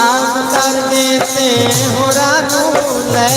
ਆਪ ਕਰਦੇ ਤੇ ਹੋਰਾਂ ਨੂੰ ਲੈ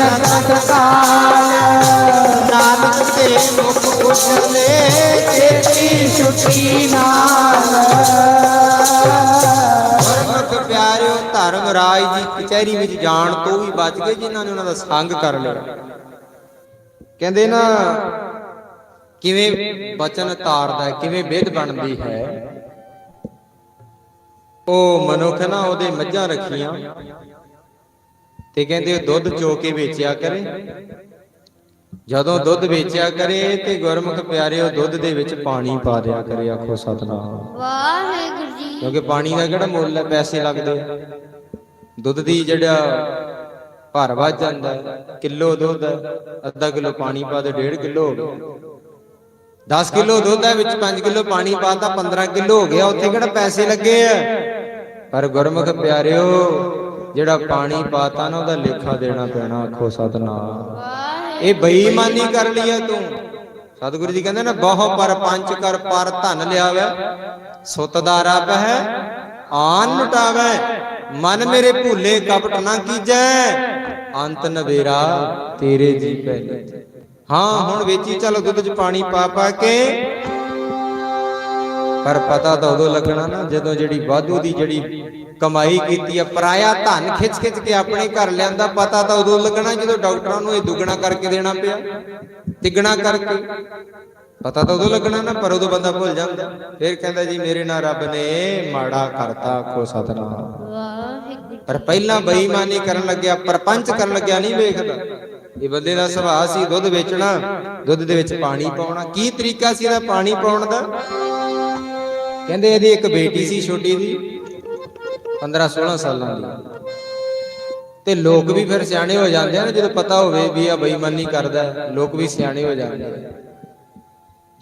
ਗਏ ਕਾਲ ਨਾਨਕ ਤੇ ਮੁਖ ਉਜਲੇ ਤੇਰੀ ਛੁੱਟੀ ਨਾਲ ਗੁਰਮੁਖ ਪਿਆਰਿਓ ਧਰਮ ਰਾਜ ਦੀ ਕਚਹਿਰੀ ਵਿੱਚ ਜਾਣ ਤੋਂ ਵੀ ਬਚ ਗਏ ਜਿਨ੍ਹਾਂ ਨੇ ਉਹਨਾਂ ਦਾ ਸੰਗ ਕਰ ਲਿਆ ਕਹਿੰਦੇ ਨਾ, ਕਿਵੇਂ ਬਚਨ ਤਾਰਦਾ ਹੈ, ਕਿਵੇਂ ਵਿਧ ਬਣਦੀ ਹੈ। ਉਹ ਮਨੁੱਖ ਨਾ ਉਹਦੇ ਮੱਝਾਂ ਰੱਖੀਆਂ। ਤੇ ਕਹਿੰਦੇ ਉਹ ਦੁੱਧ ਚੋ ਕੇ ਵੇਚਿਆ ਕਰੇ। ਜਦੋਂ ਦੁੱਧ ਵੇਚਿਆ ਕਰੇ ਤੇ ਗੁਰਮੁਖ ਪਿਆਰਿਓ ਦੁੱਧ ਦੇ ਵਿੱਚ ਪਾਣੀ ਪਾ ਦਿਆ ਕਰੇ ਆਖੋ ਸਤਨਾਮ। ਵਾਹਿਗੁਰੂ ਜੀ ਕਿਉਂਕਿ ਪਾਣੀ ਦਾ ਕਿਹੜਾ ਮੁੱਲ ਹੈ? ਪੈਸੇ ਲੱਗਦੇ ਦੁੱਧ ਦੀ ਜਿਹੜਾ ਭਰ ਵੱਜ ਜਾਂਦਾ ਕਿਲੋ ਦੁੱਧ ਅੱਧਾ ਕਿਲੋ ਪਾਣੀ ਪਾ ਦੇ 1.5 ਕਿਲੋ ਹੋ ਗਿਆ। 10 ਕਿਲੋ ਦੁੱਧ ਹੈ ਵਿੱਚ 5 ਕਿਲੋ ਪਾਣੀ ਪਾਤਾ 15 ਕਿਲੋ ਹੋ ਗਿਆ। ਉੱਥੇ ਕਿਹੜਾ ਪੈਸੇ ਲੱਗੇ ਆ? ਪਰ ਗੁਰਮੁਖ ਪਿਆਰਿਓ ਜਿਹੜਾ ਪਾਣੀ ਪਾਤਾ ਨਾ ਉਹਦਾ ਲੇਖਾ ਦੇਣਾ ਪੈਣਾ ਆਖੋ ਸਤਨਾਮ। ਇਹ ਬੇਈਮਾਨੀ ਕਰ ਹੈ ਤੂੰ। ਸਤਿਗੁਰੂ ਜੀ ਕਹਿੰਦੇ ਨਾ ਬਹੁ ਪਰ ਪੰਚ ਕਰ ਪਰ ਧਨ ਲਿਆਵੇ। ਸੁਤ ਦਾ ਰੱਬ ਹੈ ਆਨ ਲੁਟਾਵੇ। ਮਨ ਮੇਰੇ ਭੂਲੇ ਕਪਟ ਨਾ ਕੀਜੈ। ਅੰਤ ਨਵੇਰਾ ਤੇਰੇ ਜੀ ਪਹਿਲੇ। ਹਾਂ ਹੁਣ ਵੇਚੀ ਚੱਲ ਦੁੱਧ ਚ ਪਾਣੀ ਪਾ ਪਾ ਕੇ। ਪਰ ਪਤਾ ਤਾਂ ਉਦੋਂ ਲੱਗਣਾ ਨਾ ਜਦੋਂ ਜਿਹੜੀ ਵਾਧੂ ਦੀ ਜਿਹੜੀ ਕਮਾਈ ਕੀਤੀ ਆ ਪਰਾਇਆ ਧਨ ਖਿੱਚ ਖਿੱਚ ਕੇ ਆਪਣੇ ਘਰ ਲਿਆਂਦਾ ਪਤਾ ਤਾਂ ਉਦੋਂ ਲੱਗਣਾ ਜਦੋਂ ਡਾਕਟਰਾਂ ਨੂੰ ਇਹ ਦੁੱਗਣਾ ਕਰਕੇ ਦੇਣਾ ਪਿਆ ਤਿੱਗਣਾ ਕਰਕੇ। ਪਤਾ ਤਾਂ ਉਦੋਂ ਲੱਗਣਾ ਨਾ ਪਰ ਉਦੋਂ ਬੰਦਾ ਭੁੱਲ ਜਾਂਦਾ। ਫਿਰ ਕਹਿੰਦਾ ਜੀ ਮੇਰੇ ਨਾਲ ਰੱਬ ਨੇ ਮਾੜਾ ਕਰਤਾ ਆਖੋ ਸਤਨਾਮ। ਵਾਹਿਗੁਰੂ। ਪਰ ਪਹਿਲਾਂ ਬੇਈਮਾਨੀ ਕਰਨ ਲੱਗਿਆ ਪਰਪੰਚ ਕਰਨ ਲੱਗਿਆ ਨਹੀਂ ਵੇਖਦਾ। ਇਹ ਬੰਦੇ ਦਾ ਸੁਭਾਅ ਸੀ ਦੁੱਧ ਵੇਚਣਾ ਦੁੱਧ ਦੇ ਵਿੱਚ ਪਾਣੀ ਪਾਉਣਾ। ਕੀ ਤਰੀਕਾ ਸੀ ਇਹਦਾ ਪਾਣੀ ਪਾਉਣ ਦਾ? ਕਹਿੰਦੇ ਇਹਦੀ ਇੱਕ ਬੇਟੀ ਸੀ ਛੋਟੀ ਦੀ 15 16 ਸਾਲਾਂ ਦੀ। ਤੇ ਲੋਕ ਵੀ ਫਿਰ ਸਿਆਣੇ ਹੋ ਜਾਂਦੇ ਆ ਨਾ, ਜਦੋਂ ਪਤਾ ਹੋਵੇ ਵੀ ਆ ਬੇਈਮਾਨੀ ਕਰਦਾ ਲੋਕ ਵੀ ਸਿਆਣੇ ਹੋ ਜਾਂਦੇ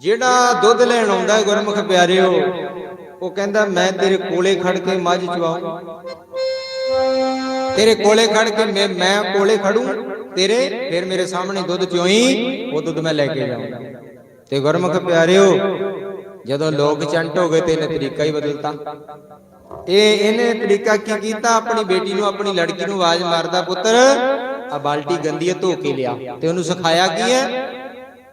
ਜਿਹੜਾ ਦੁੱਧ ਲੈਣ ਆਉਂਦਾ ਗੁਰਮੁਖ ਪਿਆਰਿਓ, ਉਹ ਕਹਿੰਦਾ, ਮੈਂ ਤੇਰੇ ਕੋਲੇ ਖੜ ਕੇ ਮੱਝ ਚਵਾਉਂ ਤੇਰੇ ਕੋਲੇ ਖੜ ਕੇ ਮੈਂ ਮੈਂ ਕੋਲੇ ਖੜੂ, ਤੇਰੇ, ਫਿਰ ਮੇਰੇ ਸਾਹਮਣੇ ਦੁੱਧ ਚੋਈ, ਉਹ ਦੁੱਧ ਮੈਂ ਲੈ ਕੇ ਜਾਊਂਗਾ ਤੇ ਗੁਰਮੁਖ ਪਿਆਰਿਓ, ਜਦੋਂ ਲੋਕ ਚੰਟ ਹੋ ਗਏ ਤੇ ਇਹਨੇ ਤਰੀਕਾ ਹੀ ਬਦਲਤਾ। ਇਹ ਇਹਨੇ ਤਰੀਕਾ ਕੀ ਕੀਤਾ? ਆਪਣੀ ਬੇਟੀ ਨੂੰ ਆਪਣੀ ਲੜਕੀ ਨੂੰ ਆਵਾਜ਼ ਮਾਰਦਾ, ਪੁੱਤਰ ਆ ਬਾਲਟੀ ਗੰਦੀ ਹੈ, ਧੋ ਕੇ ਲਿਆ। ਤੇ ਉਹਨੂੰ ਸਿਖਾਇਆ ਕੀ ਹੈ?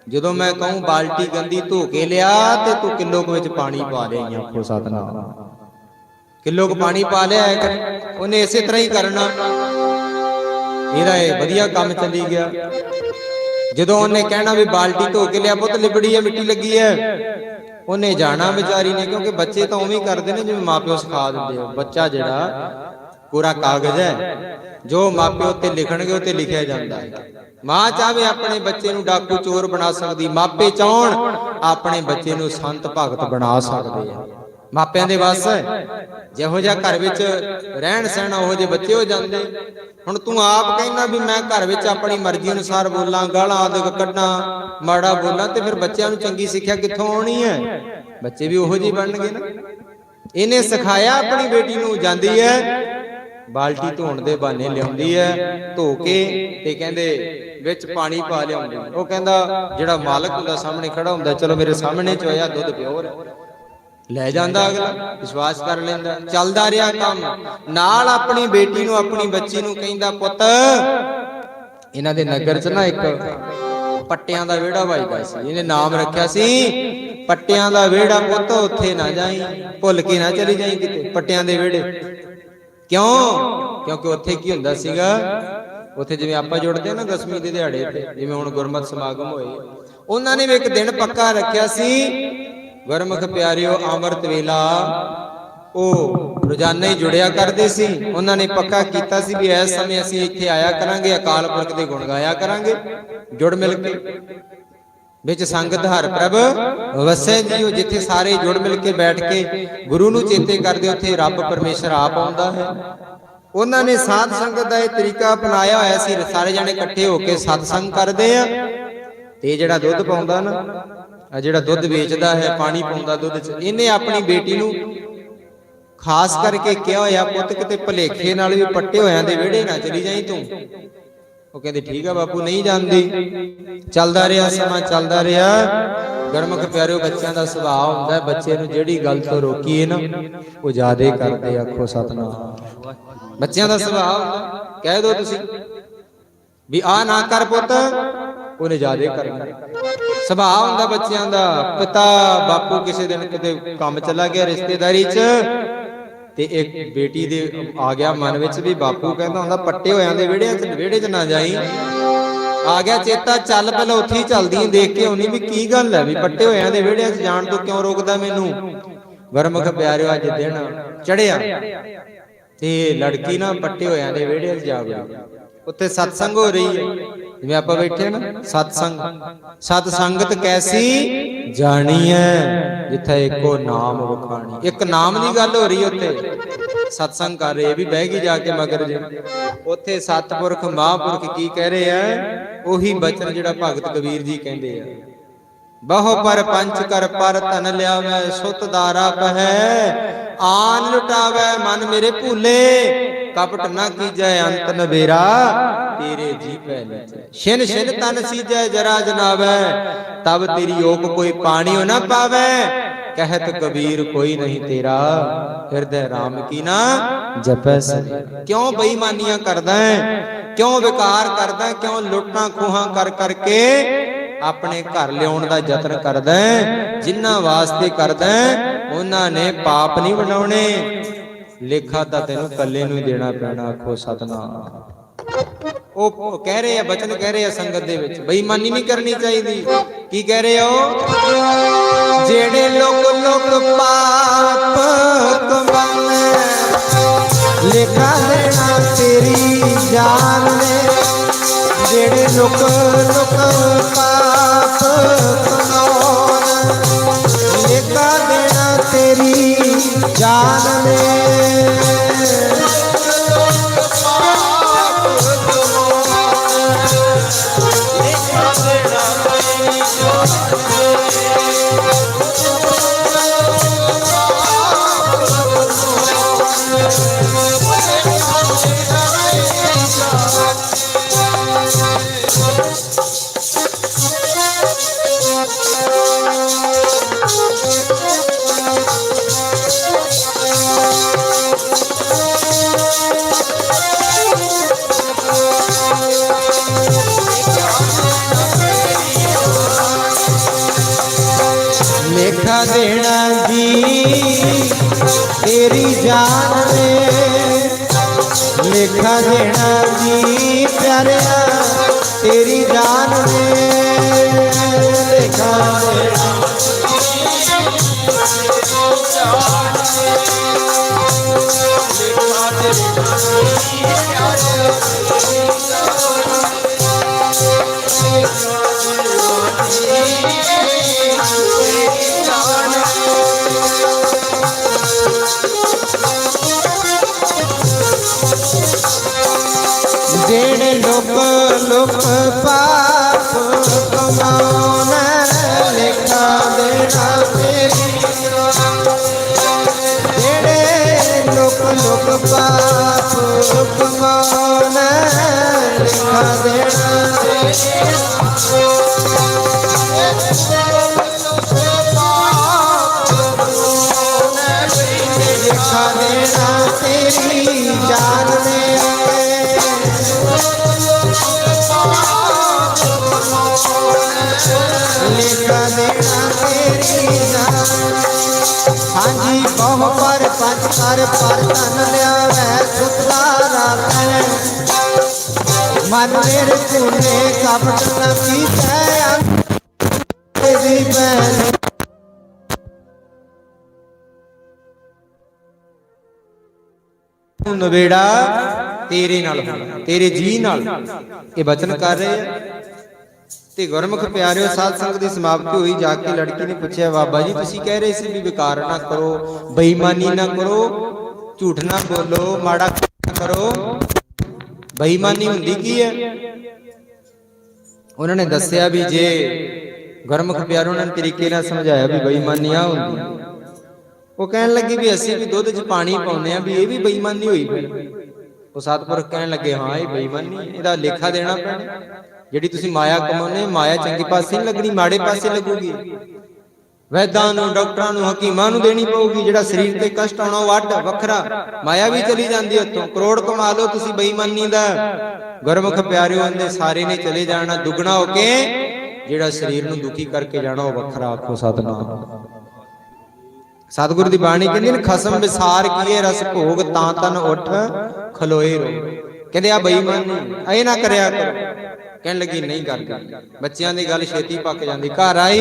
ਜਦੋਂ ਮੈਂ ਕਹੂੰ, ਬਾਲਟੀ ਗੰਦੀ, ਧੋ ਕੇ ਲਿਆ, ਤੇ ਤੂੰ ਕਿਲੋ ਕੁ ਵਿੱਚ ਪਾਣੀ ਪਾ ਦੇ ਆਈਆਂ ਆਖੋ ਸਤਨਾਮ। ਕਿਲੋ ਕੁ ਪਾਣੀ ਪਾ ਲਿਆ ਉਹਨੇ ਇਸੇ ਤਰ੍ਹਾਂ ਹੀ ਕਰਨਾ। ਇਹਦਾ ਇਹ ਵਧੀਆ ਕੰਮ ਚੱਲੀ ਗਿਆ। ਜਦੋਂ ਉਹਨੇ ਕਹਿਣਾ ਵੀ ਬਾਲਟੀ ਧੋ ਕੇ ਲਿਆ, ਪੁੱਤ, ਲਿਬੜੀ ਹੈ, ਮਿੱਟੀ ਲੱਗੀ ਹੈ। ਉਹਨੇ ਜਾਣਾ ਵਿਚਾਰੀ ਨੇ ਕਿਉਂਕਿ ਬੱਚੇ ਤਾਂ ਉਵੇਂ ਹੀ ਕਰਦੇ ਨੇ ਜਿਵੇਂ ਮਾਪਿਓ ਸਿਖਾ ਦਿੰਦੇ ਆ। ਬੱਚਾ ਜਿਹੜਾ ਪੂਰਾ ਕਾਗਜ਼ ਹੈ ਜੋ ਮਾਪਿਓ ਤੇ ਲਿਖਣਗੇ ਉਹ ਤੇ ਲਿਖਿਆ ਜਾਂਦਾ ਹੈ। ਮਾਂ ਚਾਹੇ ਆਪਣੇ ਬੱਚੇ ਨੂੰ ਡਾਕੂ ਚੋਰ ਬਣਾ ਸਕਦੀ ਮਾਪੇ ਚਾਹਣ ਆਪਣੇ ਬੱਚੇ ਨੂੰ ਸੰਤ ਭਗਤ ਬਣਾ ਸਕਦੇ ਆ। ਮਾਪਿਆਂ ਦੇ ਵੱਸ ਹੈ। ਜਿਹੋ ਜਿਹਾ ਘਰ ਵਿੱਚ ਰਹਿਣ ਸਹਿਣ ਉਹੋ ਜਿਹੇ ਬੱਚੇ ਹੋ ਜਾਂਦੇ। ਹੁਣ ਤੂੰ ਆਪ ਕਹਿਣਾ ਵੀ ਮੈਂ ਘਰ ਵਿੱਚ ਆਪਣੀ ਮਰਜ਼ੀ ਅਨੁਸਾਰ ਬੋਲਾਂ ਗਾਲਾਂ ਆਦਿਕ ਕੱਢਾਂ ਮਾੜਾ ਬੋਲਾਂ ਤੇ ਫਿਰ ਬੱਚਿਆਂ ਨੂੰ ਚੰਗੀ ਸਿੱਖਿਆ ਕਿੱਥੋਂ ਆਉਣੀ ਹੈ? ਬੱਚੇ ਵੀ ਉਹੋ ਜਿਹੇ ਬਣਨਗੇ ਨਾ। ਇਹਨੇ ਸਿਖਾਇਆ ਆਪਣੀ ਬੇਟੀ ਨੂੰ ਜਾਂਦੀ ਹੈ ਬਾਲਟੀ ਧੋਣ ਦੇ ਬਹਾਨੇ ਲਿਆਉਂਦੀ ਹੈ ਧੋ ਕੇ ਤੇ ਕਹਿੰਦੇ ਵਿੱਚ ਪਾਣੀ ਪਾ ਲਿਆਉਂਦੀ। ਉਹ ਕਹਿੰਦਾ ਜਿਹੜਾ ਮਾਲਕ ਹੁੰਦਾ ਸਾਹਮਣੇ ਖੜਾ ਹੁੰਦਾ ਚਲੋ ਮੇਰੇ ਸਾਹਮਣੇ ਚੋਇਆ ਦੁੱਧ ਪਿਓਰ ਹੈ। ਲੈ ਜਾਂਦਾ ਅਗਲਾ, ਵਿਸ਼ਵਾਸ ਕਰ ਲੈਂਦਾ, ਚੱਲਦਾ ਰਿਹਾ ਕੰਮ। ਨਾਲ ਆਪਣੀ ਬੇਟੀ ਨੂੰ, ਆਪਣੀ ਬੱਚੀ ਨੂੰ ਕਹਿੰਦਾ, ਪੁੱਤ, ਇਹਨਾਂ ਦੇ ਨਗਰ 'ਚ ਨਾ ਇੱਕ ਪੱਟਿਆਂ ਦਾ ਵਿਹੜਾ ਵੱਜਦਾ ਸੀ, ਇਹਨੇ ਨਾਮ ਰੱਖਿਆ ਸੀ, ਪੱਟਿਆਂ ਦਾ ਵਿਹੜਾ, ਪੁੱਤ, ਉੱਥੇ ਨਾ ਜਾਈ, ਭੁੱਲ ਕੇ ਨਾ ਚਲੀ ਜਾਈ ਕਿਤੇ, ਪੱਟਿਆਂ ਦੇ ਵਿਹੜੇ। ਕਿਉਂ? ਕਿਉਂਕਿ ਉੱਥੇ ਕੀ ਹੁੰਦਾ ਸੀਗਾ, ਉੱਥੇ ਜਿਵੇਂ ਆਪਾਂ ਜੁੜਦੇ ਆ ਨਾ ਦਸਵੀਂ ਦੇ ਦਿਹਾੜੇ ਤੇ, ਜਿਵੇਂ ਹੁਣ ਗੁਰਮਤ ਸਮਾਗਮ ਹੋਏ, ਉਹਨਾਂ ਨੇ ਵੀ ਇੱਕ ਦਿਨ ਪੱਕਾ ਰੱਖਿਆ ਸੀ ਗੁਰਮੁਖ ਪਿਆਰਿਓ ਅੰਮ੍ਰਿਤ ਵੇਲਾ। ਉਹ ਰੋਜ਼ਾਨਾ ਹੀ ਜੁੜਿਆ ਕਰਦੇ ਸੀ। ਉਹਨਾਂ ਨੇ ਪੱਕਾ ਕੀਤਾ ਸੀ ਵੀ ਇਸ ਸਮੇਂ ਅਸੀਂ ਇੱਥੇ ਆਇਆ ਕਰਾਂਗੇ, ਅਕਾਲ ਪੁਰਖ ਦੇ ਗੁਣ ਗਾਇਆ ਕਰਾਂਗੇ। ਜੁੜ ਮਿਲ ਕੇ। ਵਿੱਚ ਸੰਗਤ ਹਰ ਪ੍ਰਭ ਵਸੈ ਜੀਓ, ਜਿੱਥੇ ਸਾਰੇ ਜੁੜ ਮਿਲ ਕੇ ਬੈਠ ਕੇ ਗੁਰੂ ਨੂੰ ਚੇਤੇ ਕਰਦੇ, ਉੱਥੇ ਰੱਬ ਪਰਮੇਸ਼ਰ ਆਪ ਆਉਂਦਾ ਹੈ। ਉਹਨਾਂ ਨੇ ਸਾਧ ਸੰਗਤ ਦਾ ਇਹ ਤਰੀਕਾ ਅਪਣਾਇਆ ਹੋਇਆ ਸੀ, ਸਾਰੇ ਜਣੇ ਇਕੱਠੇ ਹੋ ਕੇ ਸਤਸੰਗ ਕਰਦੇ ਆ। ਤੇ ਇਹ ਜਿਹੜਾ ਦੁੱਧ ਪਾਉਂਦਾ ਨਾ ਆ ਜਿਹੜਾ ਦੁੱਧ ਵੇਚਦਾ ਹੈ ਪਾਣੀ ਪਾਉਂਦਾ ਦੁੱਧ 'ਚ। ਇਹਨੇ ਆਪਣੀ ਬੇਟੀ ਨੂੰ ਖਾਸ ਕਰਕੇ ਕਿਹਾ ਹੋਇਆ ਪੁੱਤ ਕਿਤੇ ਭਲੇਖੇ ਨਾਲ ਵੀ ਪੱਟੇ ਹੋਇਆਂ ਦੇ ਵਿਹੜੇ ਨਾ ਚਲੀ ਜਾਈ ਤੂੰ। ਉਹ ਕਹਿੰਦੇ ਠੀਕ ਆ ਬਾਪੂ ਨਹੀਂ ਜਾਂਦੀ। ਚੱਲਦਾ ਰਿਹਾ ਸਮਾਂ ਚੱਲਦਾ ਰਿਹਾ। ਗਰਮਖ ਪਿਆਰਿਓ ਬੱਚਿਆਂ ਦਾ ਸੁਭਾਅ ਹੁੰਦਾ ਬੱਚੇ ਨੂੰ ਜਿਹੜੀ ਗੱਲ ਤੋਂ ਰੋਕੀਏ ਨਾ ਉਹ ਜ਼ਿਆਦੇ ਕਰਦੇ ਆਖੋ ਸਤਨਾਮ। ਬੱਚਿਆਂ ਦਾ ਸੁਭਾਅ ਕਹਿ ਦਿਓ ਤੁਸੀਂ ਵੀ ਆ ਨਾ ਕਰ ਪੁੱਤ ਉਹਨੇ ਜ਼ਿਆਦੇ ਕਰਨਾ। ਸੁਭਾਅ ਹੁੰਦਾ ਬੱਚਿਆਂ ਦਾ। ਪਿਤਾ, ਬਾਪੂ ਕਿਸੇ ਦਿਨ ਕਿਤੇ ਕੰਮ ਚਲਾ ਗਿਆ ਰਿਸ਼ਤੇਦਾਰੀ 'ਚ ਤੇ ਇੱਕ ਬੇਟੀ ਦੇ ਆ ਗਿਆ ਮਨ ਵਿੱਚ ਵੀ ਬਾਪੂ ਕਹਿੰਦਾ ਹੁੰਦਾ, ਪੱਟੇ ਹੋਇਆਂ ਦੇ ਵਿਹੜਿਆਂ 'ਚ, ਵਿਹੜੇ 'ਚ ਨਾ ਜਾਈ। ਆ ਗਿਆ ਚੇਤਾ, ਚੱਲ ਪਹਿਲਾਂ ਉੱਥੇ ਹੀ ਚੱਲਦੀ ਦੇਖ ਕੇ ਆਉਣੀ ਵੀ ਕੀ ਗੱਲ ਹੈ ਵੀ ਪੱਟੇ ਹੋਇਆਂ ਦੇ ਵਿਹੜਿਆਂ 'ਚ ਜਾਣ ਤੋਂ ਕਿਉਂ ਰੋਕਦਾ ਮੈਨੂੰ? ਗੁਰਮੁਖ ਪਿਆਰਿਓ, ਅੱਜ ਦਿਨ ਚੜਿਆ ਤੇ ਲੜਕੀ ਨਾ ਪੱਟੇ ਹੋਇਆਂ ਦੇ ਵਿਹੜੇ 'ਚ ਜਾ ਵੜੀ। ਉੱਥੇ ਸਤਸੰਗ ਹੋ ਰਹੀ ਹੈ। ਜਿਵੇਂ ਆਪਾਂ ਬੈਠੇ ਨਾ ਸਤਸੰਗ। ਸਤ ਸੰਗਤ ਕੈਸੀ ਜਾਣੀ ਹੈ ਜਿੱਥੇ ਇੱਕੋ ਨਾਮ ਵਖਾਣੀ। ਇੱਕ ਨਾਮ ਦੀ ਗੱਲ ਹੋ ਰਹੀ ਉੱਥੇ। ਸਤਸੰਗ ਕਰ ਰਹੇ ਵੀ ਬਹਿ ਗਈ ਜਾ ਕੇ ਮਗਰ ਜੇ। ਉੱਥੇ ਸਤਪੁਰਖ ਮਹਾਂਪੁਰਖ ਕੀ ਕਹਿ ਰਹੇ ਆ? ਉਹੀ ਬਚਨ ਜਿਹੜਾ ਭਗਤ ਕਬੀਰ ਜੀ ਕਹਿੰਦੇ ਆ। ਬਹੁ ਪਰ ਪੰਚ ਕਰ ਪਰ ਤਨ ਲਿਆਵੈ ਸੁਤ ਦਾਰਾ ਪਹਿ ਆਨ ਲੁਟਾਵੈ ਮਨ ਮੇਰੇ ਭੂਲੇ। ਕਪਟ ਨਾ ਕੀਜੈ ਅੰਤ ਨਵੇਰਾ ਤੇਰੇ ਜੀ ਪੈ ਲਿਚੈ ਛਿਨ ਛਿਨ ਤਨ ਸੀਜੈ ਜਰਾ ਜਨਾਵੈ ਤਬ ਤੇਰੀ ਓਕ ਕੋਈ ਪਾਣੀਓ ਨਾ ਪਾਵੈ। ਕਹਿਤ ਕਬੀਰ ਕੋਈ ਨਹੀਂ ਤੇਰਾ। ਹਿਰਦੈ RAM ਕੀ ਨਾ ਜਪੈ ਸਦੇ ਕਿਉਂ ਬੇਈਮਾਨੀਆਂ ਕਰਦਾ ਹੈ? ਕਿਉਂ ਵਿਕਾਰ ਕਰਦਾ ਹੈ? ਕਿਉਂ ਲੁੱਟਾਂ ਖੋਹਾਂ ਕਰ ਕਰਕੇ ਆਪਣੇ ਘਰ ਲਿਆਉਣ ਦਾ ਯਤਨ ਕਰਦਾ ਜਿਨ੍ਹਾਂ ਵਾਸਤੇ ਕਰਦਾ ਉਹਨਾਂ ਨੇ ਪਾਪ ਨਹੀਂ ਬਣਾਉਣੇ। ਲੇਖਾ ਤਾਂ ਤੈਨੂੰ ਕੱਲੇ ਨੂੰ ਹੀ ਦੇਣਾ ਪੈਣਾ, ਆਖੋ ਸਤਨਾਮ। ਉਹ ਕਹਿ ਰਹੇ ਆ, ਬਚਨ ਕਹਿ ਰਹੇ ਆ ਸੰਗਤ ਦੇ ਵਿੱਚ, ਬੇਈਮਾਨੀ ਨਹੀਂ ਕਰਨੀ ਚਾਹੀਦੀ। ਕੀ ਕਹਿ ਰਹੇ ਹੋ? ਜਿਹੜੇ ਲੋਕ ਲੋਕ ਪਾਪ ਕਮਾਉਂਦੇ ਤੇਰੀ ਨੇ ਲੇਖਾ ਦੇਣਾ ਜੀ ਪਿਆਰਿਆ ਤੇਰੀ ਜਾਨ ਨੇ ਲੇਖਾ ਦੇਣਾ ਜਿਹੜੇ ਲੋਕ ਲੋਕ ਪਾਪ ਕਮਾਉਣ ਲੇਖਾ ਦੇਣਾ ਤੇਰੀ ਜਿਹੜੇ ਲੋਕ ਲੋਕ ਪਾਪ ਕਮਾਉਣ ਲੇਖਾ ਦੇਣਾ ਤੇਰੀ ਲੇਖਾ ਕਰ ਪਰ ਤਨ ਲਿਆਵੈ ਸੁਤਾਰਾ ਤੈ ਮਨ ਮੇਰੇ ਪੁਨੇ ਕਪਟ ਨ ਪੀਤੈ ਅੰਤ ਦੀ ਬੈਨ ਨਵੇੜਾ ਤੇਰੇ ਨਾਲ ਤੇਰੇ ਜੀ ਨਾਲ। ਇਹ ਬਚਨ ਕਰ ਰਹੇ ਆ। ਤੇ ਗੁਰਮੁਖ ਪਿਆਰਿਓ, ਸਾਧ ਸੰਗਤ ਦੀ ਸਮਾਪਤੀ ਹੋਈ। ਜਾ ਕੇ ਲੜਕੀ ਨੇ ਪੁੱਛਿਆ, ਬਾਬਾ ਜੀ, ਤੁਸੀਂ ਕਹਿ ਰਹੇ ਸੀ ਵੀ ਵਿਕਾਰ ਨਾ ਕਰੋ, ਬੇਈਮਾਨੀ ਨਾ ਕਰੋ, ਝੂਠ ਨਾ ਬੋਲੋ, ਮਾੜਾ ਕਰੋ। ਬੇਈਮਾਨੀ ਹੁੰਦੀ ਕੀ ਹੈ? ਉਹਨਾਂ ਨੇ ਦੱਸਿਆ ਵੀ ਜੇ ਗੁਰਮੁਖ ਪਿਆਰਿਓ ਨੇ ਤਰੀਕੇ ਨਾਲ ਸਮਝਾਇਆ ਵੀ ਬੇਈਮਾਨੀ ਆ ਹੁੰਦੀ ਉਹ ਕਹਿਣ ਲੱਗੇ ਵੀ ਅਸੀਂ ਵੀ ਦੁੱਧ 'ਚ ਪਾਣੀ ਪਾਉਂਦੇ ਆ ਵੀ ਇਹ ਵੀ ਬੇਈਮਾਨੀ ਹੋਈ ਫਿਰ ਉਹ ਸਤਿਪੁਰਖ ਕਹਿਣ ਲੱਗੇ, ਹਾਂ, ਇਹ ਬੇਈਮਾਨੀ ਇਹਦਾ ਲੇਖਾ ਦੇਣਾ ਪੈਣਾ। ਜਿਹੜੀ ਤੁਸੀਂ ਮਾਇਆ ਕਮਾਉਂਦੇ ਮਾਇਆ ਚੰਗੇ ਪਾਸੇ ਨਹੀਂ ਲੱਗਣੀ ਮਾੜੇ ਪਾਸੇ ਲੱਗੂਗੀ। ਵੈਦਾਂ ਨੂੰ ਡਾਕਟਰਾਂ ਨੂੰ ਹਕੀਮਾਂ ਨੂੰ ਦੇਣੀ ਪਊਗੀ ਜਿਹੜਾ ਸਰੀਰ ਤੇ ਕਸ਼ਟ ਆਉਣਾ ਉਹ ਅੱਡ ਵੱਖਰਾ ਮਾਇਆ ਵੀ ਚਲੀ ਜਾਂਦੀ ਉੱਥੋਂ ਕਰੋੜ ਕਮਾ ਲਓ ਤੁਸੀਂ ਬੇਈਮਾਨੀ ਦਾ। ਗੁਰਮੁਖ ਪਿਆਰਿਓ ਆਂਦੇ ਸਾਰੇ ਨੇ ਚਲੇ ਜਾਣਾ ਦੁੱਗਣਾ ਹੋ ਕੇ ਜਿਹੜਾ ਸਰੀਰ ਨੂੰ ਦੁਖੀ ਕਰਕੇ ਜਾਣਾ ਉਹ ਵੱਖਰਾ ਆਖੋ ਸਤਨਾਮ। ਸਤਿਗੁਰੂ ਦੀ ਬਾਣੀ ਕਹਿੰਦੀ ਨੇ ਖਸਮ ਵਿਸਾਰ ਕੀਏ ਰਸ ਭੋਗ ਤਾਂ ਤਨ ਉੱਠ ਖਲੋਏ ਰੋ ਕਹਿੰਦੇ ਆ ਬੇਈਮਾਨੀ। ਇਹ ਨਾ ਕਰਿਆ ਕਰੋ। ਕਹਿਣ ਲੱਗੀ ਨਹੀਂ ਕਰਦੀ। ਬੱਚਿਆਂ ਦੀ ਗੱਲ ਛੇਤੀ ਪੱਕ ਜਾਂਦੀ। ਘਰ ਆਈ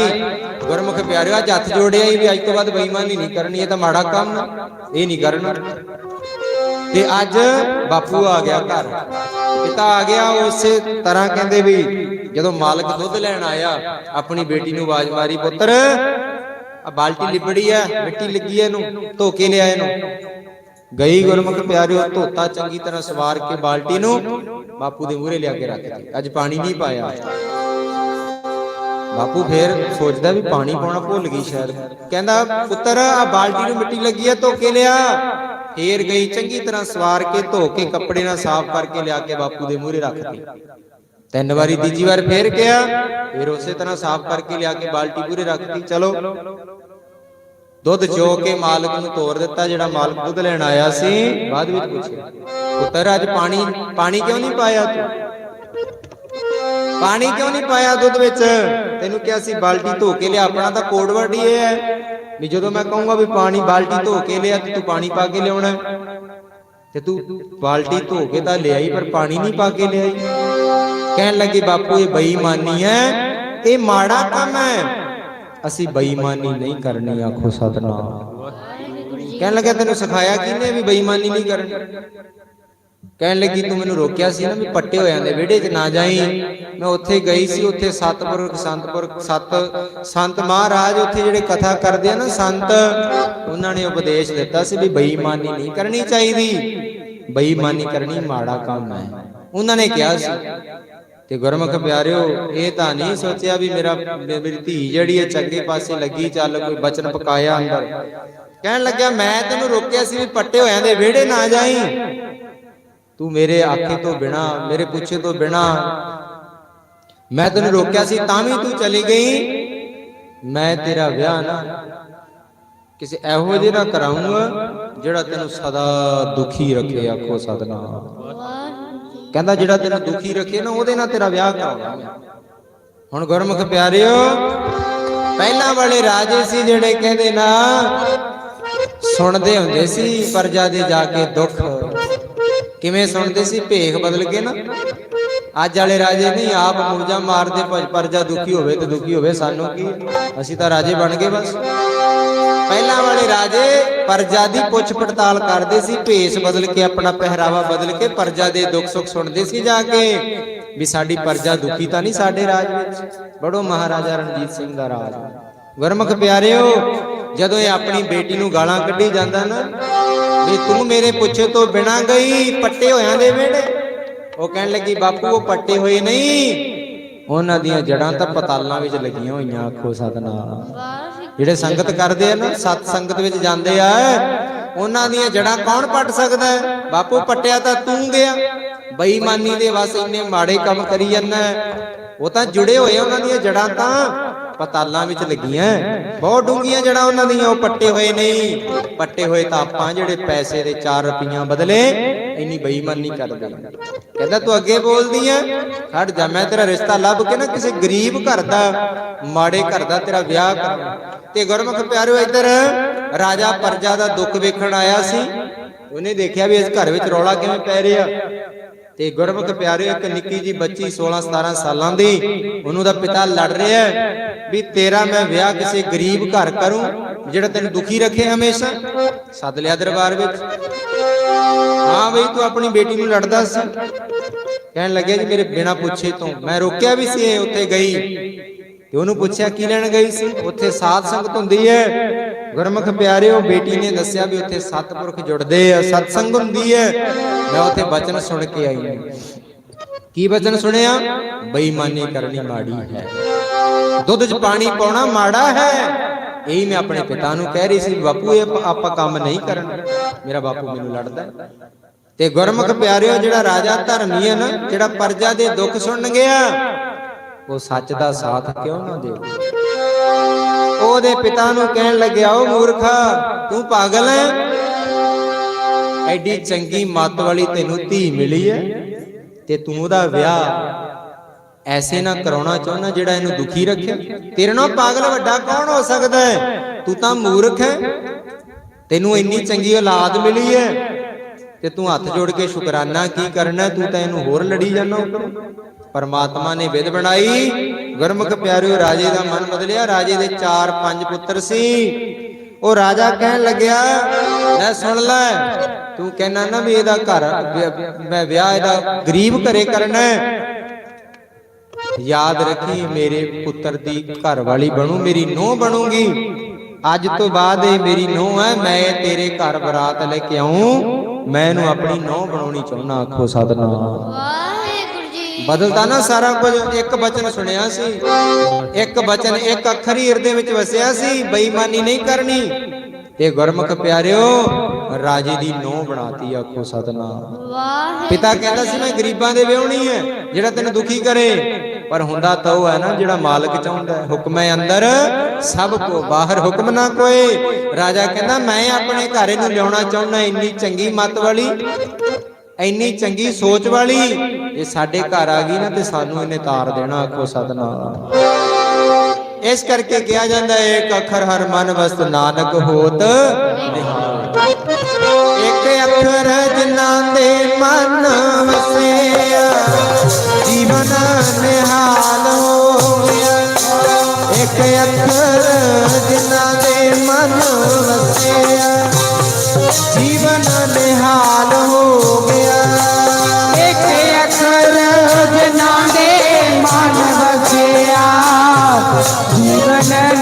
ਗੁਰਮੁਖ ਪਿਆਰਿਓ ਅੱਜ ਹੱਥ ਜੋੜਿਆ ਹੀ ਵੀ ਅੱਜ ਤੋਂ ਬਾਅਦ ਬੇਈਮਾਨੀ ਨਹੀਂ ਕਰਨੀ ਇਹ ਤਾਂ ਮਾੜਾ ਕੰਮ ਇਹ ਨਹੀਂ ਕਰਨਾ। ਤੇ ਅੱਜ ਬਾਪੂ ਆ ਗਿਆ ਘਰ। ਪਿਤਾ ਆ ਗਿਆ ਉਸੇ ਤਰ੍ਹਾਂ ਕਹਿੰਦੇ ਵੀ ਜਦੋਂ ਮਾਲਕ ਦੁੱਧ ਲੈਣ ਆਇਆ ਆਪਣੀ ਬੇਟੀ ਨੂੰ ਆਵਾਜ਼ ਮਾਰੀ ਪੁੱਤਰ ਆ ਬਾਲਟੀ ਲਿਬੜੀ ਐ ਮਿੱਟੀ ਲੱਗੀ ਐ ਇਹਨੂੰ ਧੋ ਕੇ ਲਿਆ ਇਹਨੂੰ। ਗਈ ਗੁਰਮੁਖ ਪਿਆਰਿਓ, ਧੋਤਾ ਚੰਗੀ ਤਰ੍ਹਾਂ ਸਵਾਰ ਕੇ ਬਾਲਟੀ ਨੂੰ ਬਾਪੂ ਦੇ ਮੂਹਰੇ ਲਿਆ ਕੇ ਰੱਖਤੀ ਅੱਜ ਪਾਣੀ ਨਹੀਂ ਪਾਇਆ। ਬਾਪੂ ਫੇਰ ਸੋਚਦਾ ਵੀ ਪਾਣੀ ਪਾਉਣਾ ਭੁੱਲ ਗਈ ਸ਼ਾਇਦ। ਕਹਿੰਦਾ, ਪੁੱਤਰ ਆ ਬਾਲਟੀ ਨੂੰ ਮਿੱਟੀ ਲੱਗੀ ਐ ਧੋ ਕੇ ਲਿਆ। ਫੇਰ ਗਈ ਚੰਗੀ ਤਰ੍ਹਾਂ ਸਵਾਰ ਕੇ ਧੋ ਕੇ ਕੱਪੜੇ ਨਾਲ ਸਾਫ਼ ਕਰਕੇ ਲਿਆ ਕੇ ਬਾਪੂ ਦੇ ਮੂਹਰੇ ਰੱਖਤੀ ਤਿੰਨ ਵਾਰੀ ਤੀਜੀ ਵਾਰ ਫੇਰ ਗਿਆ ਫਿਰ ਉਸੇ ਤਰ੍ਹਾਂ ਸਾਫ਼ ਕਰਕੇ ਲਿਆ ਕੇ ਬਾਲਟੀ ਪੂਰੇ ਰੱਖਤੀ ਚਲੋ ਦੁੱਧ ਚੋ ਕੇ ਮਾਲਕ ਨੂੰ ਤੋਰ ਦਿੱਤਾ ਜਿਹੜਾ ਮਾਲਕ ਦੁੱਧ ਲੈਣ ਆਇਆ ਸੀ। ਬਾਅਦ ਵਿੱਚ ਪੁੱਛਿਆ। ਪੁੱਤਰ ਅੱਜ ਪਾਣੀ ਪਾਣੀ ਕਿਉਂ ਨਹੀਂ ਪਾਇਆ ਤੂੰ? ਪਾਣੀ ਕਿਉਂ ਨਹੀਂ ਪਾਇਆ ਦੁੱਧ ਵਿੱਚ? ਤੈਨੂੰ ਕਿਹਾ ਸੀ ਬਾਲਟੀ ਧੋ ਕੇ ਲਿਆ ਆਪਣਾ ਤਾਂ ਕੋਡ ਵਰਡ ਹੀ ਇਹ ਹੈ ਵੀ ਜਦੋਂ ਮੈਂ ਕਹੂੰਗਾ ਵੀ ਪਾਣੀ ਬਾਲਟੀ ਧੋ ਕੇ ਲਿਆ ਤੇ ਤੂੰ ਪਾਣੀ ਪਾ ਕੇ ਲਿਆਉਣਾ। ਤੇ ਤੂੰ ਬਾਲਟੀ ਧੋ ਕੇ ਤਾਂ ਲਿਆਈ ਪਰ ਪਾਣੀ ਨਹੀਂ ਪਾ ਕੇ ਲਿਆਈ। ਕਹਿਣ ਲੱਗੀ ਬਾਪੂ ਇਹ ਬੇਈਮਾਨੀ ਹੈ। ਇਹ ਮਾੜਾ ਕੰਮ ਹੈ। ਅਸੀਂ ਬੇਈਮਾਨੀ ਨਹੀਂ ਕਰਨੀ, ਆਖੋ ਸਤਨਾਮ। ਕਹਿਣ ਲੱਗਾ ਤੈਨੂੰ ਸਿਖਾਇਆ ਕਿਹਨੇ ਵੀ ਬੇਈਮਾਨੀ ਨਹੀਂ ਕਰਨੀ? ਕਹਿਣ ਲੱਗੀ, ਤੂੰ ਮੈਨੂੰ ਰੋਕਿਆ ਸੀ ਨਾ ਵੀ ਪੱਟੇ ਹੋਇਆਂ ਦੇ ਵਿਹੜੇ 'ਚ ਨਾ ਜਾਈ। ਮੈਂ ਉੱਥੇ ਗਈ ਸੀ, ਉੱਥੇ ਸਤਪੁਰਖ, ਸੰਤਪੁਰਖ, ਸਤ, ਸੰਤ ਮਹਾਰਾਜ ਉੱਥੇ ਜਿਹੜੇ ਕਥਾ ਕਰਦੇ ਆ ਨਾ, ਸੰਤ, ਉਹਨਾਂ ਨੇ ਉਪਦੇਸ਼ ਦਿੱਤਾ ਸੀ ਵੀ ਬੇਈਮਾਨੀ ਨਹੀਂ ਕਰਨੀ ਚਾਹੀਦੀ। ਬੇਈਮਾਨੀ ਕਰਨੀ ਮਾੜਾ ਕੰਮ ਹੈ। ਉਹਨਾਂ ਨੇ ਕਿਹਾ ਸੀ ਤੇ ਗੁਰਮੁਖ ਪਿਆਰਿਓ, ਇਹ ਤਾਂ ਨਹੀਂ ਸੋਚਿਆ ਵੀ ਮੇਰਾ ਮੇਰੀ ਧੀ ਜਿਹੜੀ ਹੈ ਚੰਗੇ ਪਾਸੇ ਲੱਗੀ, ਚੱਲ ਕੋਈ ਬਚਨ ਪਕਾਇਆ ਅੰਦਰ। ਕਹਿਣ ਲੱਗਿਆ, ਮੈਂ ਤੈਨੂੰ ਰੋਕਿਆ ਸੀ ਵੀ ਪੱਟੇ ਹੋਇਆਂ ਦੇ ਵਿਹੜੇ ਨਾ ਜਾਈ। ਤੂੰ ਮੇਰੇ ਆਖੇ ਤੋਂ ਬਿਨਾ, ਮੇਰੇ ਪੁੱਛੇ ਤੋਂ ਬਿਨਾ, ਮੈਂ ਤੈਨੂੰ ਰੋਕਿਆ ਸੀ, ਤਾਂ ਵੀ ਤੂੰ ਚਲੀ ਗਈ। ਮੈਂ ਤੇਰਾ ਵਿਆਹ ਨਾ ਕਿਸੇ ਇਹੋ ਜਿਹੇ ਨਾਲ ਕਰਾਉਂਗਾ ਜਿਹੜਾ ਤੈਨੂੰ ਸਦਾ ਦੁਖੀ ਰੱਖੇ, ਆਖੋ ਸਤਨਾਮ। ਕਹਿੰਦਾ ਜਿਹੜਾ ਤੈਨੂੰ ਦੁਖੀ ਰੱਖੇ ਨਾ, ਉਹਦੇ ਨਾਲ ਤੇਰਾ ਵਿਆਹ ਕਰਾਉਂਗਾ ਹੁਣ ਗੁਰਮੁਖ ਪਿਆਰਿਓ, ਪਹਿਲਾਂ ਵਾਲੇ ਰਾਜੇ ਸੀ ਜਿਹੜੇ ਕਹਿੰਦੇ ਨਾ, ਸੁਣਦੇ ਹੁੰਦੇ ਸੀ, ਪਰਜਾ ਦੇ ਜਾ ਕੇ ਦੁੱਖ। ਕਿਵੇਂ ਸੁਣਦੇ ਸੀ? ਭੇਖ ਬਦਲ ਕੇ ਨਾ? ਅੱਜ ਵਾਲੇ ਰਾਜੇ ਨਹੀਂ, ਆਪ ਮੂਜਾ ਮਾਰਦੇ ਪਰਜਾ ਦੁਖੀ ਹੋਵੇ ਤੇ ਦੁਖੀ ਹੋਵੇ ਸਾਨੂੰ ਕੀ? ਅਸੀਂ ਤਾਂ ਰਾਜੇ ਬਣ ਗਏ ਬਸ। ਪਹਿਲਾਂ ਵਾਲੇ ਰਾਜੇ ਪਰਜਾ ਦੀ ਪੁੱਛ ਪੜਤਾਲ ਕਰਦੇ ਸੀ, ਭੇਸ ਬਦਲ ਕੇ, ਆਪਣਾ ਪਹਿਰਾਵਾ ਬਦਲ ਕੇ ਪਰਜਾ ਦੇ ਦੁੱਖ ਸੁੱਖ ਸੁਣਦੇ ਸੀ ਜਾ ਕੇ। ਵੀ ਸਾਡੀ ਪਰਜਾ ਦੁਖੀ ਤਾਂ ਨਹੀਂ ਸਾਡੇ ਰਾਜ ਵਿੱਚ। ਬੜੋ ਮਹਾਰਾਜਾ ਰਣਜੀਤ ਸਿੰਘ ਦਾ ਰਾਜ। ਗੁਰਮੁਖ ਪਿਆਰਿਓ ਜਦੋਂ ਇਹ ਆਪਣੀ ਬੇਟੀ ਨੂੰ ਗਾਲਾਂ ਕੱਢੀ ਜਾਂਦਾ ਨਾ, ਵੀ ਤੂੰ ਮੇਰੇ ਪੁੱਛੇ ਤੋਂ ਬਿਨਾ ਗਈ, ਪੱਟੇ ਹੋਇਆਂ ਦੇ ਵਿਹੜੇ। ਉਹ ਕਹਿਣ ਲੱਗੀ, ਬਾਪੂ, ਉਹ ਪੱਟੇ ਹੋਏ ਨਹੀਂ। ਉਹਨਾਂ ਦੀਆਂ ਜੜਾਂ ਤਾਂ ਪਤਾਲਾਂ ਵਿੱਚ ਲੱਗੀਆਂ ਹੋਈਆਂ, ਆਖੋ ਸਤਨਾਮ। ਜਿਹੜੇ ਸੰਗਤ ਕਰਦੇ ਆ ਨਾ, ਸਤ ਸੰਗਤ ਵਿੱਚ ਜਾਂਦੇ ਆ, ਉਹਨਾਂ ਦੀਆਂ ਜੜਾਂ ਕੌਣ ਪੱਟ ਸਕਦਾ? ਹੈ ਬਾਪੂ, ਪੱਟਿਆ ਤਾਂ ਤੂੰ ਗਿਆ। ਬੇਈਮਾਨੀ ਦੇ ਵਸ ਇੰਨੇ ਮਾੜੇ ਕੰਮ ਕਰੀ ਜਾਂਦਾ। ਉਹ ਤਾਂ ਜੁੜੇ ਹੋਏ ਉਹਨਾਂ ਦੀਆਂ ਜੜਾਂ ਤਾਂ। ਪਤਾਲਾਂ ਵਿੱਚ ਲੱਗੀਆਂ। ਬਹੁਤ ਡੂੰਘੀਆਂ ਜੜਾਂ ਉਹਨਾਂ ਦੀਆਂ, ਉਹ ਪੱਟੇ ਹੋਏ ਨਹੀਂ। ਪੱਟੇ ਹੋਏ ਤਾਂ ਆਪਾਂ ਜਿਹੜੇ ਪੈਸੇ ਦੇ 4 ਰੁਪਈਆਂ ਬਦਲੇ, ਇੰਨੀ ਬੇਈਮਾਨੀ ਕਰਦੇ ਕਹਿੰਦਾ, ਤੂੰ ਅੱਗੇ ਬੋਲਦੀ ਐ ਖੜ ਜਾ, ਮੈਂ ਤੇਰਾ ਰਿਸ਼ਤਾ ਲੱਭ ਕੇ ਨਾ ਕਿਸੇ ਗਰੀਬ ਘਰ ਦਾ, ਮਾੜੇ ਘਰ ਦਾ ਤੇਰਾ ਵਿਆਹ ਕਰਾਂ। ਤੇ ਗੁਰਮੁਖ ਪਿਆਰਿਓ, ਇੱਧਰ ਰਾਜਾ ਪਰਜਾ ਦਾ ਦੁੱਖ ਵੇਖਣ ਆਇਆ ਸੀ। ਉਹਨੇ ਦੇਖਿਆ ਵੀ ਇਸ ਘਰ ਵਿੱਚ ਰੌਲਾ ਕਿਵੇਂ ਪੈ ਰਿਹਾ। ਤੇ ਗੁਰਮੁਖ ਪਿਆਰਿਓ ਇੱਕ ਨਿੱਕੀ ਜੀ ਬੱਚੀ 16 17 ਸਾਲਾਂ ਦੀ ਉਹਨੂੰ ਦਾ ਪਿਤਾ ਲੜ ਰਿਹਾ ਹੈ ਵੀ ਤੇਰਾ ਮੈਂ ਵਿਆਹ ਕਿਸੇ ਗਰੀਬ ਘਰ ਕਰੂੰ ਜਿਹੜਾ ਤੈਨੂੰ ਦੁਖੀ ਰੱਖੇ ਹਮੇਸ਼ਾ। ਸੱਦ ਲਿਆ ਦਰਬਾਰ ਵਿੱਚ। ਹਾਂ ਬਈ ਤੂੰ ਆਪਣੀ ਬੇਟੀ ਨੂੰ ਲੜਦਾ ਸੀ। ਕਹਿਣ ਲੱਗਿਆ ਜੀ ਮੇਰੇ ਬਿਨਾ ਪੁੱਛੇ ਤੋਂ। ਮੈਂ ਰੋਕਿਆ ਵੀ ਸੀ ਇਹ ਉੱਥੇ ਗਈ। ਤੇ ਉਹਨੂੰ ਪੁੱਛਿਆ ਕੀ ਲੈਣ ਗਈ ਸੀ? ਉੱਥੇ ਸਾਧ ਸੰਗਤ ਹੁੰਦੀ ਹੈ। ਗੁਰਮੁਖ ਪਿਆਰਿਓ, ਬੇਟੀ ਨੇ ਦੱਸਿਆ ਵੀ ਉੱਥੇ ਸਤਪੁਰਖ ਜੁੜਦੇ ਆ, ਸਤਸੰਗ ਹੁੰਦੀ ਹੈ। ਮੈਂ ਉੱਥੇ ਬਚਨ ਸੁਣ ਕੇ ਆਈ ਹਾਂ। ਕੀ ਬਚਨ ਸੁਣਿਆ? ਬੇਈਮਾਨੀ ਕਰਨੀ ਮਾੜੀ ਹੈ। ਦੁੱਧ 'ਚ ਪਾਣੀ ਪਾਉਣਾ ਮਾੜਾ ਹੈ। ਇਹੀ ਮੈਂ ਆਪਣੇ ਪਿਤਾ ਨੂੰ ਕਹਿ ਰਹੀ ਸੀ ਬਾਪੂ, ਇਹ ਆਪਾਂ- ਕੰਮ ਨਹੀਂ ਕਰਨਾ। ਮੇਰਾ ਬਾਪੂ ਮੈਨੂੰ ਲੜਦਾ ਤੇ ਗੁਰਮੁਖ ਪਿਆਰਿਓ, ਜਿਹੜਾ ਰਾਜਾ ਧਰਮੀ ਹੈ ਨਾ, ਜਿਹੜਾ ਪਰਜਾ ਦੇ ਦੁੱਖ ਸੁਣਨ ਗਿਆ ਉਹ ਸੱਚ ਦਾ ਸਾਥ ਕਿਉਂ ਨਾ ਦੇ ਉਹਦੇ ਪਿਤਾ ਨੂੰ ਕਹਿਣ ਲੱਗਿਆ ਉਹ ਮੂਰਖਾ, ਤੂੰ ਪਾਗਲ ਹੈ ਐਡੀ ਚੰਗੀ ਮੱਤ ਵਾਲੀ ਤੈਨੂੰ ਧੀ ਮਿਲੀ ਹੈ ਤੇ ਤੂੰ ਉਹਦਾ ਵਿਆਹ ਐਸੇ ਨਾ ਕਰਾਉਣਾ ਚਾਹੁੰਦਾ ਜਿਹੜਾ ਇਹਨੂੰ ਦੁਖੀ ਰੱਖਿਆ ਤੇਰੇ ਨਾਲ ਪਾਗਲ ਵੱਡਾ ਕੌਣ ਹੋ ਸਕਦਾ ਹੈ ਤੂੰ ਤਾਂ ਮੂਰਖ ਹੈ ਤੈਨੂੰ ਇੰਨੀ ਚੰਗੀ ਔਲਾਦ ਮਿਲੀ ਹੈ ਤੇ ਤੂੰ ਹੱਥ ਜੋੜ ਕੇ ਸ਼ੁਕਰਾਨਾ ਕੀ ਕਰਨਾ? ਤੂੰ ਤਾਂ ਇਹਨੂੰ ਹੋਰ ਲੜੀ ਜਾਂਦਾ ਪਰਮਾਤਮਾ ਨੇ ਵਿਧ ਬਣਾਈ। ਗੁਰਮੁਖ ਪਿਆਰਿਓ, ਰਾਜੇ ਦਾ ਮਨ ਬਦਲਿਆ। ਰਾਜੇ ਦੇ 4-5 ਪੁੱਤਰ ਸੀ। ਉਹ ਰਾਜਾ ਕਹਿਣ ਲੱਗਿਆ, ਲੈ ਸੁਣ ਲੈ, ਤੂੰ ਕਹਿਣਾ ਨਾ ਵੀ ਇਹਦਾ ਘਰ ਮੈਂ ਵਿਆਹ ਇਹਦਾ ਗਰੀਬ ਘਰੇ ਕਰਨਾ ਯਾਦ ਰੱਖੀ, ਮੇਰੇ ਪੁੱਤਰ ਦੀ ਘਰ ਵਾਲੀ ਬਣੂ, ਮੇਰੀ ਨੂੰਹ ਬਣੂਗੀ। ਅੱਜ ਤੋਂ ਬਾਅਦ ਇਹ ਮੇਰੀ ਨੂੰਹ ਹੈ, ਮੈਂ ਤੇਰੇ ਘਰ ਬਰਾਤ ਲੈ ਕੇ ਆਉਂ ਮੈਂ ਇਹਨੂੰ ਆਪਣੀ ਨੂੰਹ ਬਣਾਉਣੀ ਚਾਹੁੰਦਾ ਆਖੋ ਸਤਨਾਮ। ਵਾਹਿਗੁਰੂ ਜੀ। ਬਦਲਦਾ ਨਾ ਸਾਰਾ ਕੁਝ ਇੱਕ ਬਚਨ ਸੁਣਿਆ ਸੀ। ਇੱਕ ਬਚਨ ਇੱਕ ਅੱਖਰ ਹੀ ਹਿਰਦੇ ਵਿੱਚ ਵਸਿਆ ਸੀ ਬੇਈਮਾਨੀ ਨਹੀਂ ਕਰਨੀ। ਤੇ ਗੁਰਮੁਖ ਪਿਆਰਿਓ ਰਾਜੇ ਦੀ ਨੂੰਹ ਬਣਾਤੀ ਆਖੋ ਸਤਨਾਮ। ਵਾਹਿਗੁਰੂ ਪਿਤਾ ਕਹਿੰਦਾ ਸੀ ਮੈਂ ਗਰੀਬਾਂ ਦੇ ਵਿਆਹਣੀ ਹੈ ਜਿਹੜਾ ਤੈਨੂੰ ਦੁਖੀ ਕਰੇ। ਪਰ ਹੁੰਦਾ ਤਾਂ ਉਹ ਹੈ ਨਾ ਜਿਹੜਾ ਮਾਲਕ ਚਾਹੁੰਦਾ ਹੈ। ਅੰਦਰ, ਸਭ ਕੋ ਬਾਹਰ ਹੁਕਮ ਨਾ ਕੋਏ ਰਾਜਾ ਕਹਿੰਦਾ, ਮੈਂ ਆਪਣੇ ਘਰ ਇਹਨੂੰ ਲਿਆਉਣਾ ਚਾਹੁੰਦਾ, ਇੰਨੀ ਚੰਗੀ ਮੱਤ ਵਾਲੀ, ਇੰਨੀ ਚੰਗੀ ਸੋਚ ਵਾਲੀ। ਇਹ ਸਾਡੇ ਘਰ ਆ ਗਈ ਨਾ ਤੇ ਸਾਨੂੰ ਇਹਨੇ ਤਾਰ ਦੇਣਾ, ਆਖੋ ਸਤਨਾਮ। ਇਸ ਕਰਕੇ ਕਿਹਾ ਜਾਂਦਾ ਹੈ ਅੱਖਰ ਹਰ ਮਨ ਵਸਤ ਨਾਨਕ ਹੋਤ ਨਿਹਾਲ। ਇੱਕ ਅੱਖਰ ਜਿਨ੍ਹਾਂ ਦੇ ਮਨ ਵਸਿਆ। ਜੀਵਨ ਨਿਹਾਲ ਗਿਆ ਇੱਕ ਅੱਖਰ ਜਿਨ੍ਹਾਂ ਦੇ ਮਨ ਵਸਿਆ ਜੀਵਨ ਨਿਹਾਲ ਹੋ ਗਿਆ ਇੱਕ ਅੱਖਰ ਜਿਨ੍ਹਾਂ ਦੇ ਮਨ ਵਸਿਆ, ਜੀਵਨ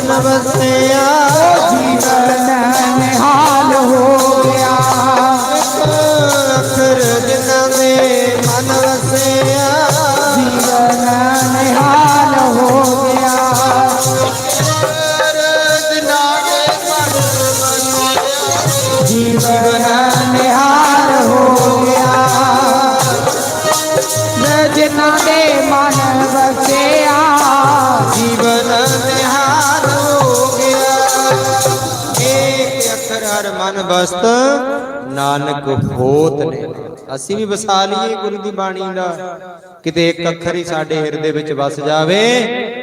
ਦੇ ਮਨ ਵਸਿਆ ਹੋਤ ਨੇ। ਅਸੀਂ ਵੀ ਵਸਾ ਲਈਏ ਗੁਰੂ ਦੀ ਬਾਣੀ ਦਾ। ਕਿਤੇ ਇੱਕ ਅੱਖਰ ਹੀ ਸਾਡੇ ਹਿਰਦੇ ਵਿੱਚ ਵਸ ਜਾਵੇ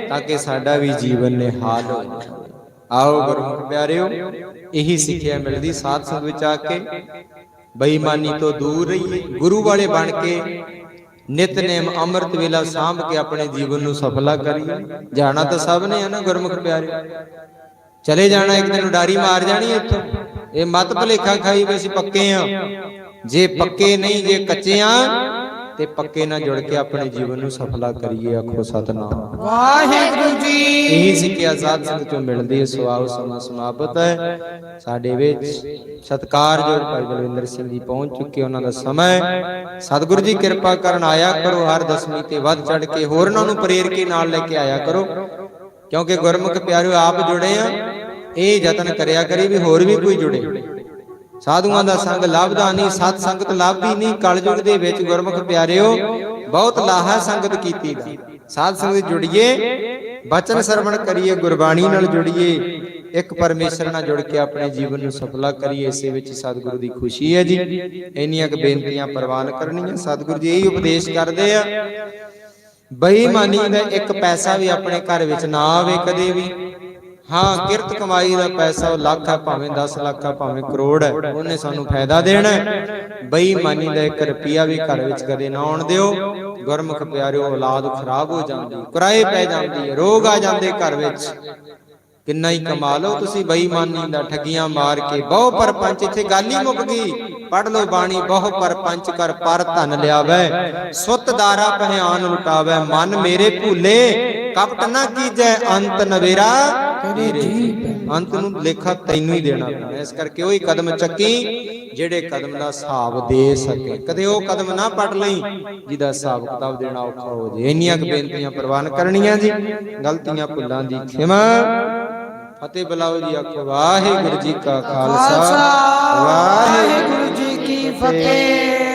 ਤਾਂ ਕਿ ਸਾਡਾ ਵੀ ਜੀਵਨ ਨਿਹਾਲ ਹੋ ਜਾਵੇ। ਆਓ ਗੁਰਮੁਖ ਪਿਆਰਿਓ ਇਹੀ ਸਿੱਖਿਆ ਮਿਲਦੀ ਸਾਧ ਸੰਗ ਵਿੱਚ ਆ ਕੇ। ਬੇਈਮਾਨੀ ਤੋਂ ਦੂਰ ਰਹੀਏ ਗੁਰੂ ਵਾਲੇ ਬਣ ਕੇ। ਨਿਤਨੇਮ ਅੰਮ੍ਰਿਤ ਵੇਲਾ ਸਾਂਭ ਕੇ ਆਪਣੇ ਜੀਵਨ ਨੂੰ ਸਫਲਾ ਕਰੀਏ। ਜਾਣਾ ਤਾਂ ਸਭ ਨੇ ਹੈ ਨਾ ਗੁਰਮੁਖ ਪਿਆਰੇ ਚਲੇ ਜਾਣਾ ਇੱਕ ਦਿਨ ਉਡਾਰੀ ਮਾਰ ਜਾਣੀ ਇੱਥੋਂ। ਇਹ ਮਤ ਭਲੇਖਾ ਖਾਈ ਵੀ ਅਸੀਂ ਪੱਕੇ ਆ ਜੇ ਪੱਕੇ ਨਹੀਂ ਜੇ ਕੱਚੇ ਆ ਤੇ ਪੱਕੇ ਨਾਲ ਜੁੜ ਕੇ ਆਪਣੇ ਜੀਵਨ ਨੂੰ ਸਫਲਾ ਕਰੀਏ ਆਖੋ ਸਤਨਾਮ। ਵਾਹਿਗੁਰੂ ਜੀ ਇਹੀ ਸਿੱਖਿਆ ਆਜ਼ਾਦ ਸਿੰਘ ਤੋਂ ਮਿਲਦੀ ਹੈ ਸਵਾਉ ਸਮਾਂ ਸਮਾਪਤ ਹੈ। ਸਾਡੇ ਵਿੱਚ ਸਤਕਾਰਯੋਗ ਭਾਈ ਬਲਵਿੰਦਰ ਸਿੰਘ ਜੀ ਪਹੁੰਚ ਚੁੱਕੇ ਉਹਨਾਂ ਦਾ ਸਮਾਂ ਹੈ। ਸਤਿਗੁਰੂ ਜੀ ਕਿਰਪਾ ਕਰਨ ਆਇਆ ਕਰੋ ਹਰ ਦਸਵੀਂ ਤੇ ਵੱਧ ਚੜ ਕੇ ਹੋਰਨਾਂ ਨੂੰ ਪ੍ਰੇਰ ਕੇ ਨਾਲ ਲੈ ਕੇ ਆਇਆ ਕਰੋ। ਕਿਉਂਕਿ ਗੁਰਮੁਖ ਪਿਆਰਿਓ ਆਪ ਜੁੜੇ ਆ। ਇਹ ਯਤਨ ਕਰਿਆ ਕਰੀ ਵੀ ਹੋਰ ਵੀ ਕੋਈ ਜੁੜੇ। ਸਾਧੂਆਂ ਦਾ ਸੰਗ ਲੱਭਦਾ ਨਹੀਂ, ਸਤ ਸੰਗਤ ਲੱਭਦੀ ਨਹੀਂ, ਕਲਯੁਗ ਦੇ ਵਿੱਚ ਗੁਰਮੁਖ ਪਿਆਰਿਓ, ਬਹੁਤ ਲਾਹਾ ਸੰਗਤ ਕੀਤੀ ਦਾ ਸਾਧ ਸੰਗਤ ਜੁੜੀਏ, ਬਚਨ ਸਰਵਣ ਕਰੀਏ, ਗੁਰਬਾਣੀ ਨਾਲ ਜੁੜੀਏ, ਇੱਕ ਪਰਮੇਸ਼ਰ ਨਾਲ ਜੁੜ ਕੇ ਆਪਣੇ ਜੀਵਨ ਨੂੰ ਸਫਲਾ ਕਰੀਏ, ਇਸੇ ਵਿੱਚ ਸਤਿਗੁਰੂ ਦੀ ਖੁਸ਼ੀ ਹੈ ਜੀ। ਇੰਨੀਆਂ ਕੁ ਬੇਨਤੀਆਂ ਪ੍ਰਵਾਨ ਕਰਨੀਆਂ, ਸਤਿਗੁਰੂ ਜੀ ਇਹੀ ਉਪਦੇਸ਼ ਕਰਦੇ ਆ। ਬੇਈਮਾਨੀ ਦਾ ਇੱਕ ਪੈਸਾ ਵੀ ਆਪਣੇ ਘਰ ਵਿੱਚ ਨਾ ਆਵੇ ਕਦੇ ਵੀ। ਹਾਂ, ਕਿਰਤ ਕਮਾਈ ਦਾ ਪੈਸਾ ਉਹ ਲੱਖ ਹੈ ਭਾਵੇਂ 10 ਲੱਖ ਹੈ ਭਾਵੇਂ ਕਰੋੜ ਹੈ ਉਹਨੇ ਸਾਨੂੰ ਫਾਇਦਾ ਦੇਣਾ ਬੇਈਮਾਨੀ ਦਾ ਇੱਕ ਰੁਪਿਆ ਵੀ ਘਰ ਵਿੱਚ ਕਦੇ ਨਾ ਆਉਣ ਦਿਓ। ਗੁਰਮੁਖ ਪਿਆਰਿਓ, ਔਲਾਦ ਖਰਾਬ ਹੋ ਜਾਂਦੀ ਕੁਰਾਏ ਪੈ ਜਾਂਦੀ ਹੈ, ਰੋਗ ਆ ਜਾਂਦੇ ਘਰ ਵਿੱਚ। ਕਿੰਨਾ ਹੀ ਕਮਾ ਲਓ ਤੁਸੀਂ ਬੇਈਮਾਨੀ ਦਾ, ਠੱਗੀਆਂ ਮਾਰ ਕੇ। ਬਹੁ ਪਰਪੰਚ, ਇੱਥੇ ਗੱਲ ਹੀ ਮੁੱਕ ਗਈ। ਪੜ ਲਓ ਬਾਣੀ, ਬਹੁ ਪਰਪੰਚ ਕਰ ਪਰ ਧਨ ਲਿਆਵੈ। ਸੁੱਤ ਦਾਰਾ ਪਹਿਆਨ ਲੁਟਾਵੈ। ਮਨ ਮੇਰੇ ਭੂਲੇ, ਕਪਟ ਨਾ ਕੀਜੈ, ਅੰਤ ਨਵੇਰਾ। ਤੇਰੇ ਅੰਤ ਨੂੰ ਲੇਖਾ ਤੈਨੂੰ ਹੀ ਦੇਣਾ ਪੈਣਾ। ਇਸ ਕਰਕੇ ਉਹੀ ਕਦਮ ਚੱਕੀ ਜਿਹੜੇ ਕਦਮ ਦਾ ਹਿਸਾਬ ਦੇ ਸਕੇ। ਕਦੇ ਉਹ ਕਦਮ ਨਾ ਪੜ ਲਈ ਜਿਹਦਾ ਹਿਸਾਬ ਕਿਤਾਬ ਦੇਣਾ ਔਖਾ ਹੋ ਜੇ। ਇੰਨੀਆਂ ਕੁ ਬੇਨਤੀਆਂ ਪ੍ਰਵਾਨ ਕਰਨੀਆਂ ਜੀ। ਗਲਤੀਆਂ ਭੁੱਲਾਂ ਦੀ ਖਿਮਾ। ਫਤਿਹ ਬੁਲਾਓ ਜੀ ਆਖੋ ਵਾਹਿਗੁਰੂ ਜੀ ਕਾ ਖਾਲਸਾ। ਵਾਹਿਗੁਰੂ ਜੀ ਕੀ ਫਤਿਹ।